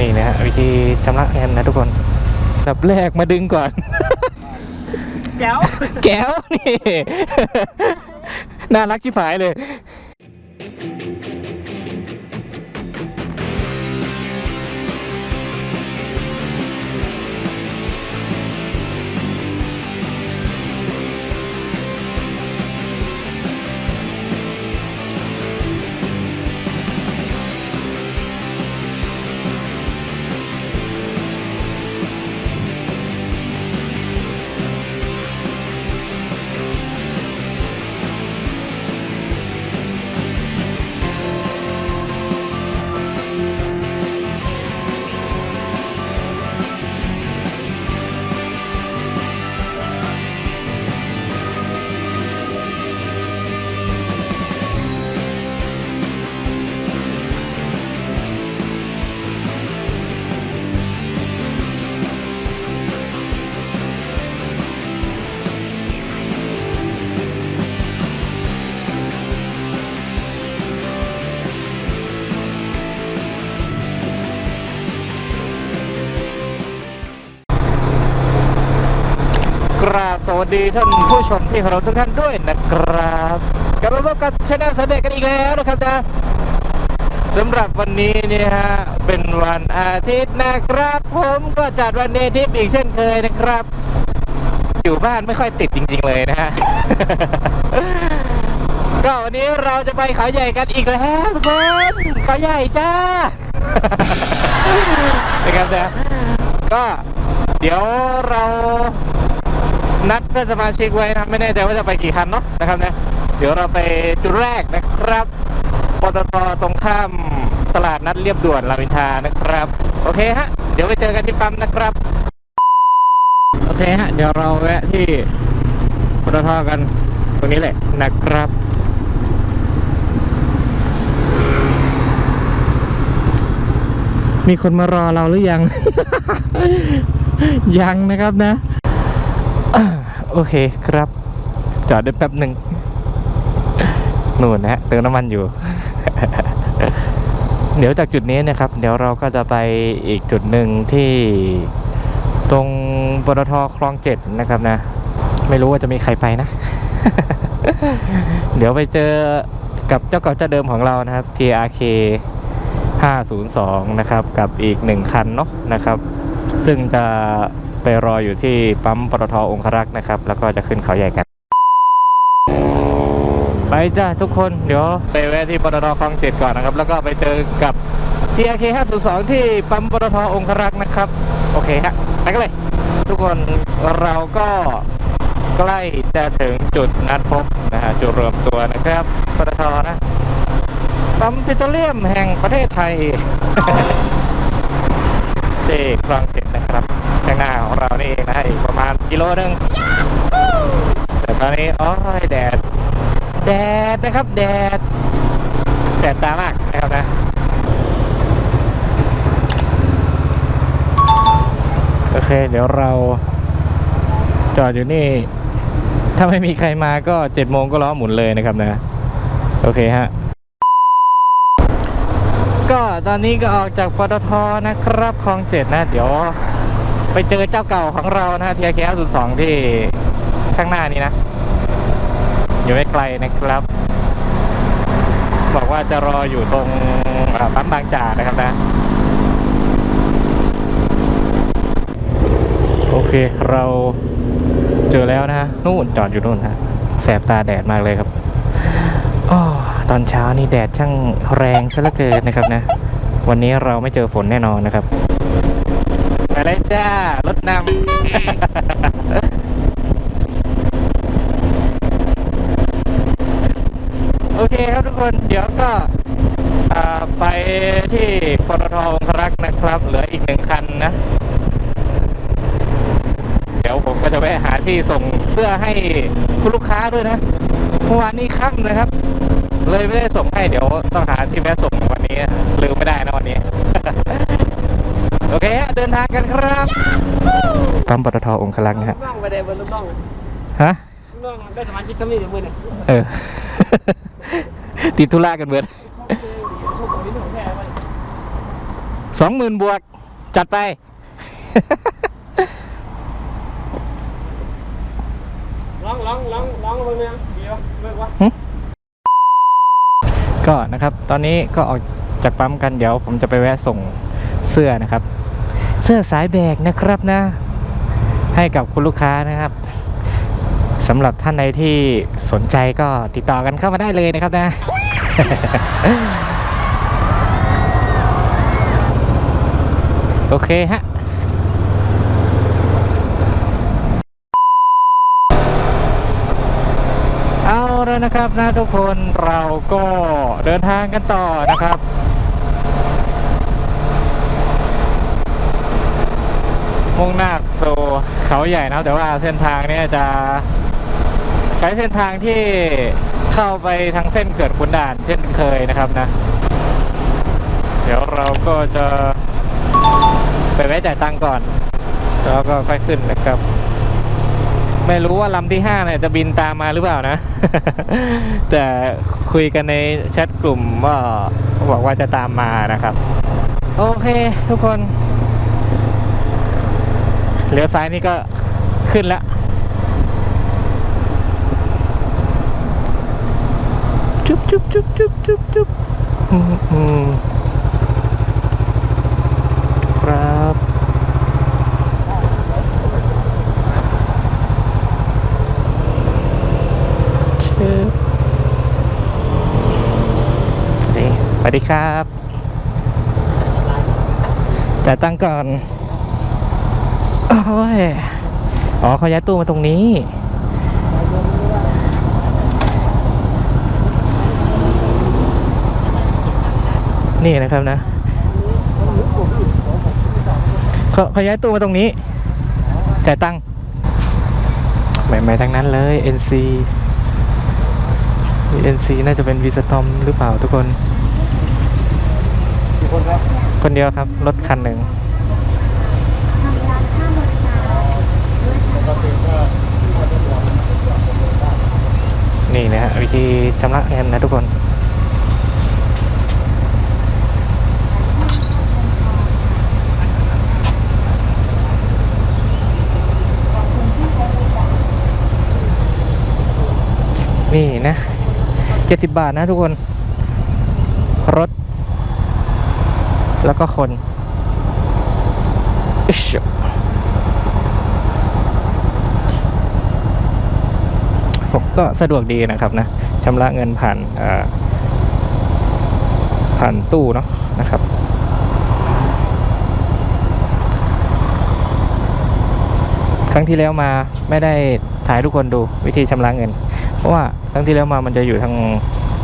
นี่นะฮะวิธีชำระเงินนะทุกคนแบบแรกมาดึงก่อน แจ๋วแก้วนี่ น่ารักชิบหายเลย กราบสวัสดีท่านผู้ชมที่เคารพทุกท่านด้วยนะครับกลับมาพบกับช anel สำเร็จกันอีกแล้วนะครับนะสำหรับวันนี้เนี่ยฮะเป็นวันอาทิตย์นะครับผมก็จัดวันเนทิปอีกเช่นเคยนะครับ อยู่บ้านไม่ค่อยติดจริง ๆ เลยนะฮะ ก็วันนี้เราจะไปเขาใหญ่กันอีกแล้วทุกคนเขาใหญ่จ้า นะครับนะก็เดี๋ยวเรา นัดเพื่อนสมาชิกไว้นะไม่แน่ใจว่าจะไปกี่คันเนาะนะครับนะเดี๋ยวเราไปจุดแรกนะครับปตทตรงข้ามตลาดนัดเรียบด่วนรามอินทานะครับ โอเคฮะ เดี๋ยวไปเจอกันที่ปั๊มนะครับ โอเคฮะ เดี๋ยวเราแวะที่ปตทกันตรงนี้แหละนะครับมีคนมารอเราหรือยัง ยังนะครับนะ โอเคครับ จอดได้แป๊บหนึ่งนู่นนะฮะเติมน้ำมันอยู่ เดี๋ยวจากจุดนี้นะครับ เดี๋ยวเราก็จะไปอีกจุดหนึ่งที่ตรงปตทคลองเจ็ดนะครับนะ ไม่รู้ว่าจะมีใครไปนะ เดี๋ยวไปเจอกับเจ้าเก่าเจ้าเดิมของเรานะครับ TRK 502 นะครับ กับอีกหนึ่งคันเนาะนะครับ ซึ่งจะ ไปรออยู่ที่ปั๊มปตทองครักษ์นะครับ แล้วก็จะขึ้นเขาใหญ่กัน ไปจ้าทุกคนเดี๋ยวไปแวะที่ปตทคลองเจ็ดก่อนนะครับ แล้วก็ไปเจอกับ TRK 502ที่ปั๊มปตทองครักษ์นะครับ โอเคฮะไปกันเลย ทุกคนเราก็ใกล้จะถึงจุดนัดพบนะฮะจุดรวมตัวนะครับปตทนะปั๊มปิโตรเลียมแห่งประเทศไทยที่คลองเจ็ดนะครับ ข้างหน้าของเรานี่เองนะฮะอีกประมาณกิโลนึงแต่ตอนนี้โอ้ยแดด แดดนะครับ แดด แสบตามากนะครับนะโอเค เดี๋ยวเรา จอดอยู่นี่ ถ้าไม่มีใครมาก็เจ็ดโมงก็ล้อหมุนเลยนะครับนะ โอเคฮะ ก็ตอนนี้ก็ออกจากปตทนะครับคลองเจ็ดนะ เดี๋ยว ไปเจอเจ้าเก่าของเรานะทีเคศูนย์สองที่ข้างหน้านี้นะ อยู่ไม่ไกลนะครับ บอกว่าจะรออยู่ตรงปั๊มบางจากนะครับนะ โอเคเราเจอแล้วนะฮะ นู่นจอดอยู่นู่นฮะ แสบตาแดดมากเลยครับอตอนเช้านี่แดดช่างแรงซะเหลือเกินนะครับนะ วันนี้เราไม่เจอฝนแน่นอนนะครับ จ้ารถนำ โอเคครับทุกคนเดี๋ยวก็ไปที่ปตทองครักษ์นะครับ เหลืออีกหนึ่งคันนะ เดี๋ยวผมก็จะไปหาที่ส่งเสื้อให้คุณลูกค้าด้วยนะเมื่อวานนี้ค่ำนะครับ เลยไม่ได้ส่งให้เดี๋ยวต้องหาที่แวะส่งวันนี้ ลืมไม่ได้นะวันนี้ โอเคฮะเดินทางกันครับปั๊มปตทองคลักษ์นะฮะน้องไปได้บนลูกน้องฮะลูกน้องได้สมาชิกก็มีเดี๋ยวมือเนี่ยเออ ติดธุระกันเบิดสองหมื่นบวก จัดไปลองลองลองลองเบิ่งเนี่ยดีวะเบิ่งวะก็นะครับ ตอนนี้ก็ออกจากปั๊มกันเดี๋ยวผมจะไปแวะส่ง เสื้อนะครับ เสื้อสายแบกนะครับนะ ให้กับคุณลูกค้านะครับสำหรับท่านใดที่สนใจก็ติดต่อกันเข้ามาได้เลยนะครับนะ โอเคฮะเอาแล้วนะครับนะทุกคนเราก็เดินทางกันต่อนะครับ มุ่งหน้าสู่เขาใหญ่นะครับ แต่ว่าเส้นทางเนี้จะใช้เส้นทางที่เข้าไปทางเส้นเกิดขุนด่าน เช่นเคยนะครับนะ เดี๋ยวเราก็จะไปแวะจ่ายตังก่อน แล้วก็ค่อยขึ้นนะครับ ไม่รู้ว่าลำที่ห้าเนี่ยจะบินตามมาหรือเปล่านะ แต่คุยกันในแชทกลุ่มว่าบอกว่าจะตามมานะครับ โอเค ทุกคน เลี้ยวซ้ายนี่ก็ขึ้นแล้ว จุ๊บจุ๊บจุ๊บจุ๊บจุ๊บจุ๊บครับชื่อดีสวัสดีครับจ่ายตั้งก่อน อ้ยอ๋อเขาย้ายตู้มาตรงนี้ นี่นะครับนะเขาเขาย้ายตู้มาตรงนี้ จ่ายตังค์ใหม่ๆทั้งนั้นเลย NC NC น่าจะเป็นวีสตอมหรือเปล่าทุกคนกี่คนครับคนเดียวครับ รถคันหนึ่ง นี่นะฮะวิธีชำระเงินนะทุกคนนี่นะเจ็ดสิบบาทนะทุกคน รถ แล้วก็คนอิชผม ก็สะดวกดีนะครับนะชำระเงินผ่านผ่านตู้เนาะนะครับครั้งที่แล้วมาไม่ได้ถ่ายทุกคนดูวิธีชำระเงิน เพราะว่าครั้งที่แล้วมามันจะอยู่ทาง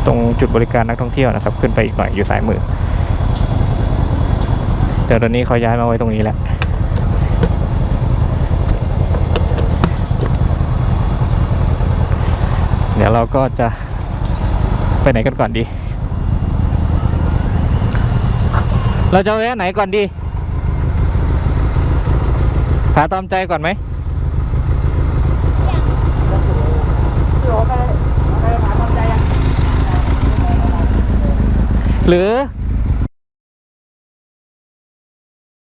ตรงจุดบริการนักท่องเที่ยวนะครับ ขึ้นไปอีกหน่อยอยู่สายมือแต่ตอนนี้เขาย้ายมาไว้ตรงนี้แล้ว ดี๋ยวเราก็จะไปไหนกันก่อนดี เราจะแวะไหนก่อนดี สาตอมใจก่อนไหมหาความใจอะหรือ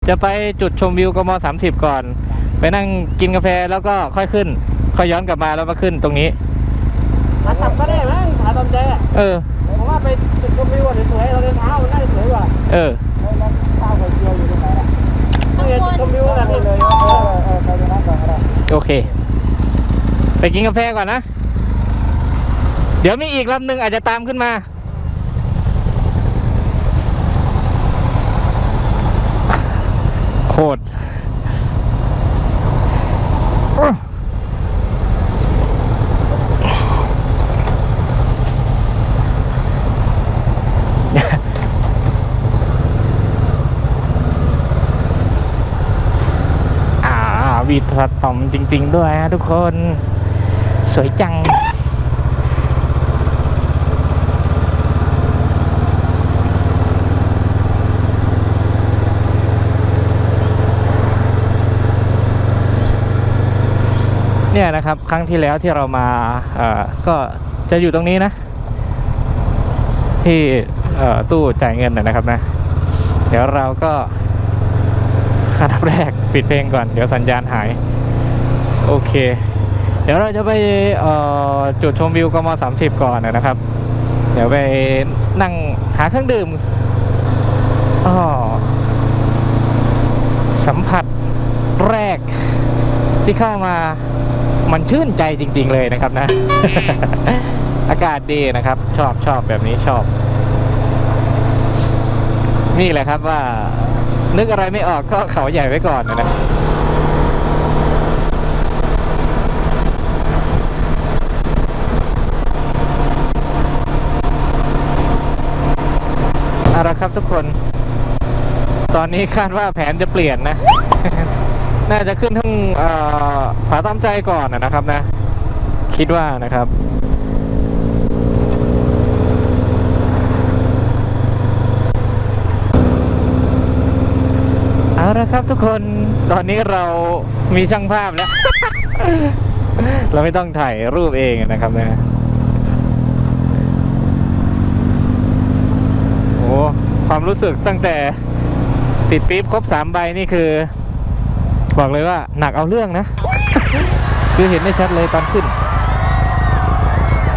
จะไปจุดชมวิวกมสามสิบก่อน ไปนั่งกินกาแฟแล้วก็ค่อยขึ้น ค่อยย้อนกลับมาแล้วมาขึ้นตรงนี้ หาตับก็ได้มั้งหาความใจอะเออ ผมว่าไปจุดชมวิวอะสวยๆเราเดินเท้ามันน่าจะสวยกว่าเออ ข้าวไข่เจียวอยู่ตรงไหนล่ะนี่จุดชมวิวแบบนี้เลยเออเออไปตรงนั้นก่อนก็ได้โอเค ไปกินกาแฟก่อนนะ เดี๋ยวมีอีกลำหนึ่งอาจจะตามขึ้นมา โคตร อ่า วีดสตอมจริง ๆ ด้วยฮะทุกคน สวยจังเนี่ยนะครับครั้งที่แล้วที่เรามาก็จะอยู่ตรงนี้นะ ที่ตู้จ่ายเงินนะนะครับนะ เดี๋ยวเราก็ ขั้นดับแรกปิดเพลงก่อนเดี๋ยวสัญญาณหาย โอเค เดี๋ยวเราจะไปจุดชมวิวกม30 ก่อนนะครับ เดี๋ยวไปนั่งหาเครื่องดื่มอ๋อสัมผัสแรกที่เข้ามามันชื่นใจจริง ๆ เลยนะครับนะ อากาศดีนะครับ ชอบชอบแบบนี้ชอบ นี่แหละครับว่า นึกอะไรไม่ออกก็เขาใหญ่ไว้ก่อนนะนะเอาละครับทุกคน ตอนนี้คาดว่าแผนจะเปลี่ยนนะ น่าจะขึ้นทั้งผาตามใจก่อนนะนะครับนะ คิดว่านะครับ เอา ละครับทุกคนตอนนี้เรามีช่างภาพแล้ว เราไม่ต้องถ่ายรูปเองนะครับนะโอ้ความรู้สึกตั้งแต่ติดปี๊บครบสามใบนี่คือ บอกเลยว่าหนักเอาเรื่องนะ คือเห็นได้ชัดเลยตอนขึ้น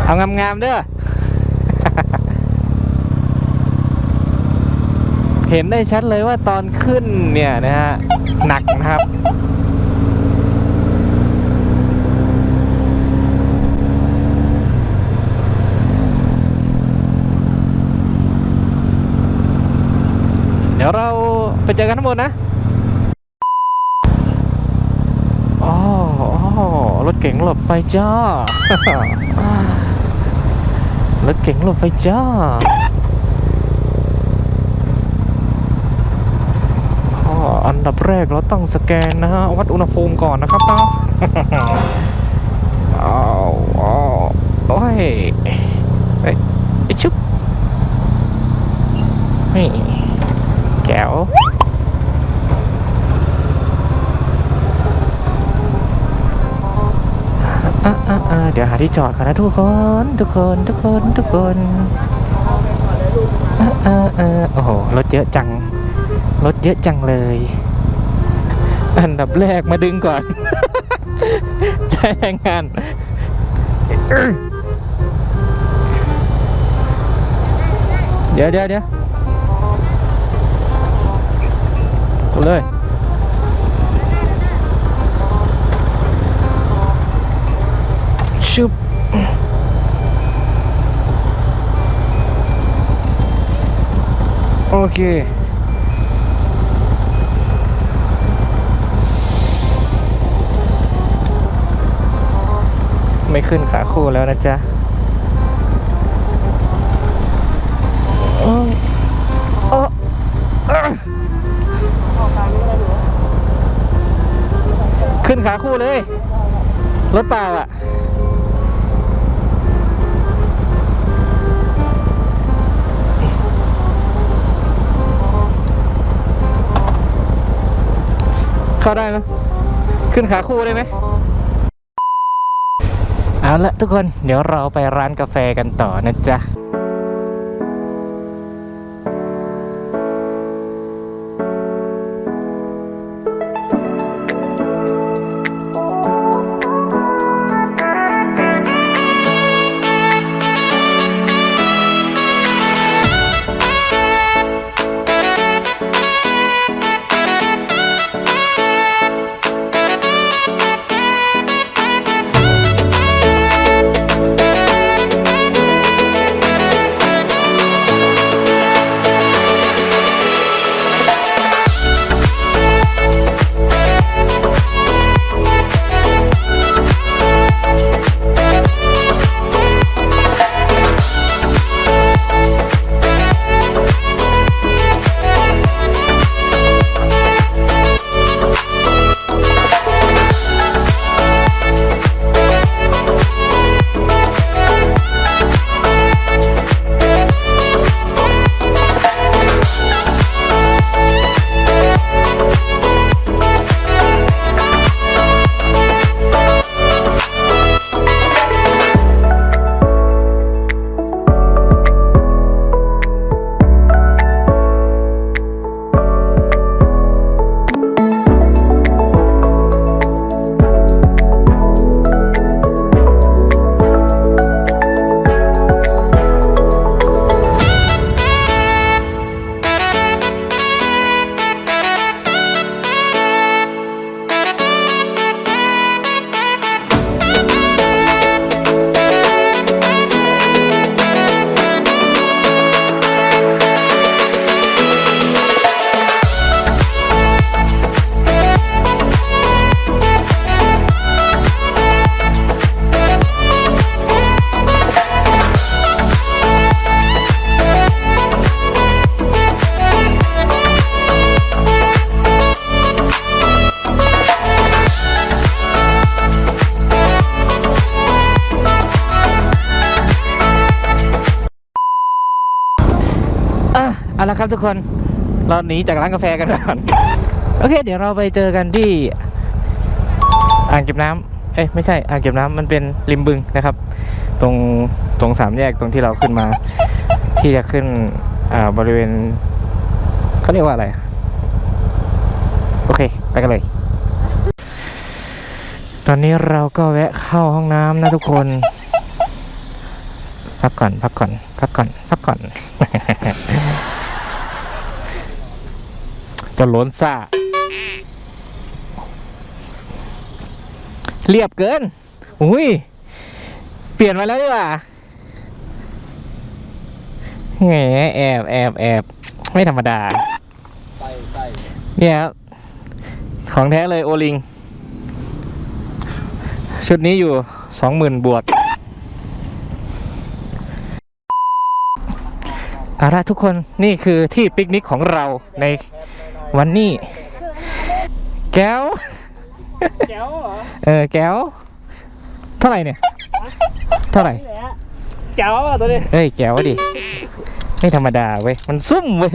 เอางามๆเด้อ เห็นได้ชัดเลยว่าตอนขึ้นเนี่ยนะฮะหนักนะครับเดี๋ยวเราไปเจอกันทั้งหมดนะอ๋ออ๋อรถเก๋งหลบไปจ้ารถเก๋งหลบไปจ้า อ๋ออันดับ แรกเราต้องสแกนนะฮะ วัดอุณหภูมิก่อนนะครับเนาะอ้าวอ้าวโอ้ยเอ้ยไอยชุบนี่แก้วอะอะอะเดี๋ยวหาที่จอดกันนะทุกคน ทุกคน ทุกคน ทุกคนอะอะอะโอ้โห รถเยอะจัง รถเยอะจังเลย อันดับแรกมาดึงก่อน ใช้แรงงาน เดี๋ยวเดี๋ยวเดี๋ยวกดเลยชุบโอเค ไม่ขึ้นขาคู่แล้วนะจ๊ะอ้โอ้อะขึ้นขาคู่เลย รถเปล่าอะเข้าได้ไหมขึ้นขาคู่ได้ไหม เอาละทุกคนเดี๋ยวเราไปร้านกาแฟกันต่อนะจ๊ะ เอาละครับทุกคนเราหนีจากร้านกาแฟกันก่อน โอเค เดี๋ยวเราไปเจอกันที่ อ่างเก็บน้ำเอ้ยไม่ใช่อ่างเก็บน้ำมันเป็นริมบึงนะครับ ตรงตรงสามแยกตรงที่เราขึ้นมา ที่จะขึ้นอ่าบริเวณเขาเรียกว่าอะไร โอเค ไปกันเลย ตอนนี้เราก็แวะเข้าห้องน้ำนะทุกคนพักก่อนพักก่อนพักก่อนพักก่อน จะล้นซ่า เรียบเกิน อุ้ย เปลี่ยนมาแล้วดีกว่าแหมแอบแอบแอบไม่ธรรมดา เนี่ยครับ ของแท้เลยโอลิง ชุดนี้อยู่สองหมื่นบวกเอาละทุกคนนี่คือที่ปิกนิกของเราใน วันนี้ แก้ว แก้วเหรอ เออ แก้ว เท่าไหร่เนี่ย เท่าไหร่นี่แหละแก้วอะตัวนี้เฮ้ย แก้วดิ ไม่ธรรมดาเว้ย มันซุ่มเว้ย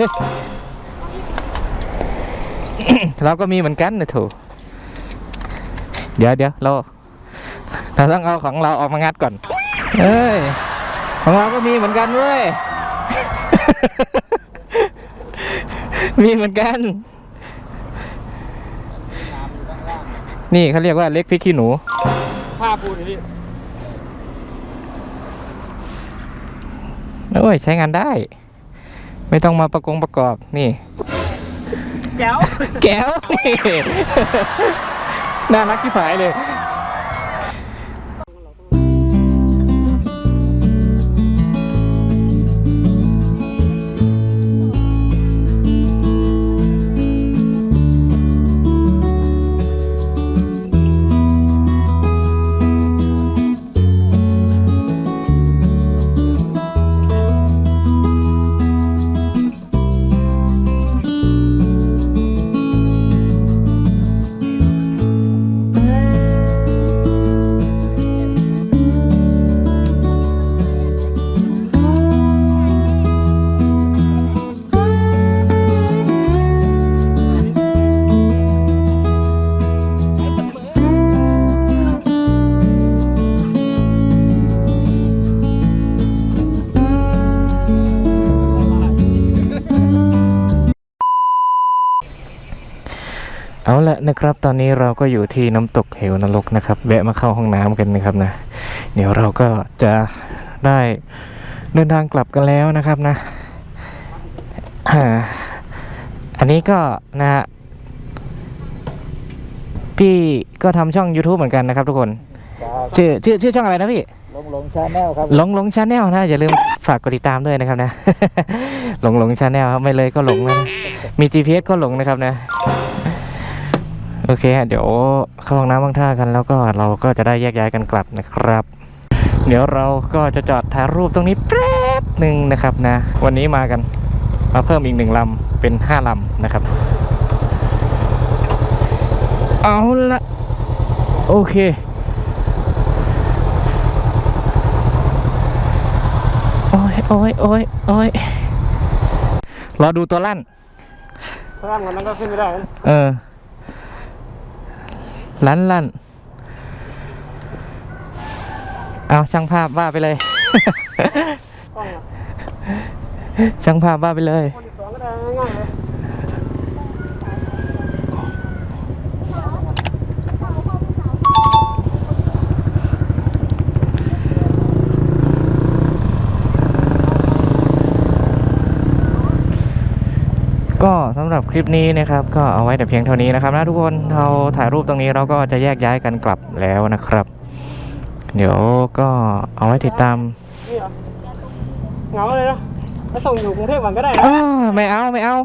เราก็มีเหมือนกันนะถูเดี๋ยวเดี๋ยวเราเราต้องเอาของเราออกมางัดก่อน เอ้ย ของเราก็มีเหมือนกันเว้ย มีเหมือนกันนี่เขาเรียกว่าเล็กพริกขี้หนู ผ้าปูนนี่โอ้ย ใช้งานได้ ไม่ต้องมาประกงประกอบนี่แก้วแก้วน่ารักที่ผายเลย ละนะครับ ตอนนี้เราก็อยู่ที่น้ำตกเหวนรกนะครับ แวะมาเข้าห้องน้ำกันนะครับนะ เดี๋ยวเราก็จะได้เดินทางกลับกันแล้วนะครับนะอ่าอันนี้ก็นะฮะ พี่ก็ทำช่อง YouTube เหมือนกันนะครับทุกคน ชื่อชื่อชื่อช่องอะไรนะพี่ลงลงชาแนลครับหลงหลงชาแนลนะอย่าลืมฝากกดติดตามด้วยนะครับนะหลงหลงชาแนลครับไม่เลยก็หลงนะมี GPS ก็หลงนะครับนะ โอเคฮะเดี๋ยวเข้าห้องน้ำบ้างท่ากัน แล้วก็เราก็จะได้แยกย้ายกันกลับนะครับ เดี๋ยวเราก็จะจอดถ่ายรูปตรงนี้แป๊บหนึ่งนะครับนะ วันนี้มากันมาเพิ่มอีกหนึ่งลำเป็นห้าลำนะครับ เอาละโอเคโอ้ยโอ้ยโอ้ยโอ้ยรอดูตัวลั่นข้ามกันนั้นก็ขึ้นไม่ได้นะเออ ลั่นลั่นเอาช่างภาพว่าไปเลยกล้องอะช่างภาพว่าไปเลยคนที่สองก็ได้ง่ายๆเลย รับคลิปนี้นะครับก็เอาไว้แต่เพียงเท่านี้นะครับนะทุกคนเราถ่ายรูปตรงนี้เราก็จะแยกย้ายกันกลับแล้วนะครับ เดี๋ยวก็เอาไว้ติดตามนี่เหรอเหงาเลยนะไปส่งอยู่กรุงเทพก่อนก็ได้นะอ้อไม่เอาไม่เอา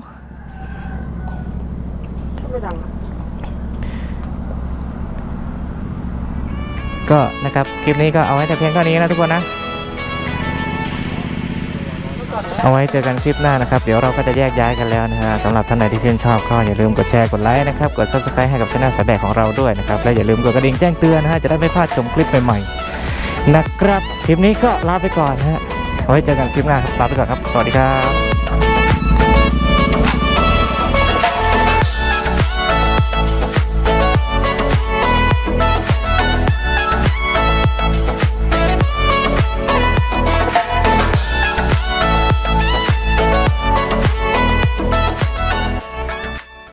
ไม่ดังอะก็นะครับคลิปนี้ก็เอาไว้แต่เพียงเท่านี้นะทุกคนนะ เอาไว้เจอกันคลิปหน้านะครับ เดี๋ยวเราก็จะแยกย้ายกันแล้วนะฮะสำหรับท่านไหนที่ชื่นชอบก็อย่าลืมกดแชร์กดไลค์นะครับกด subscribe ให้กับช่องสายแบกของเราด้วยนะครับและอย่าลืมกดกระดิ่งแจ้งเตือนนะฮะจะได้ไม่พลาดชมคลิปใหม่ๆนะครับคลิปนี้ก็ลาไปก่อนฮะเอาไว้เจอกันคลิปหน้าครับลาไปก่อนครับสวัสดีครับ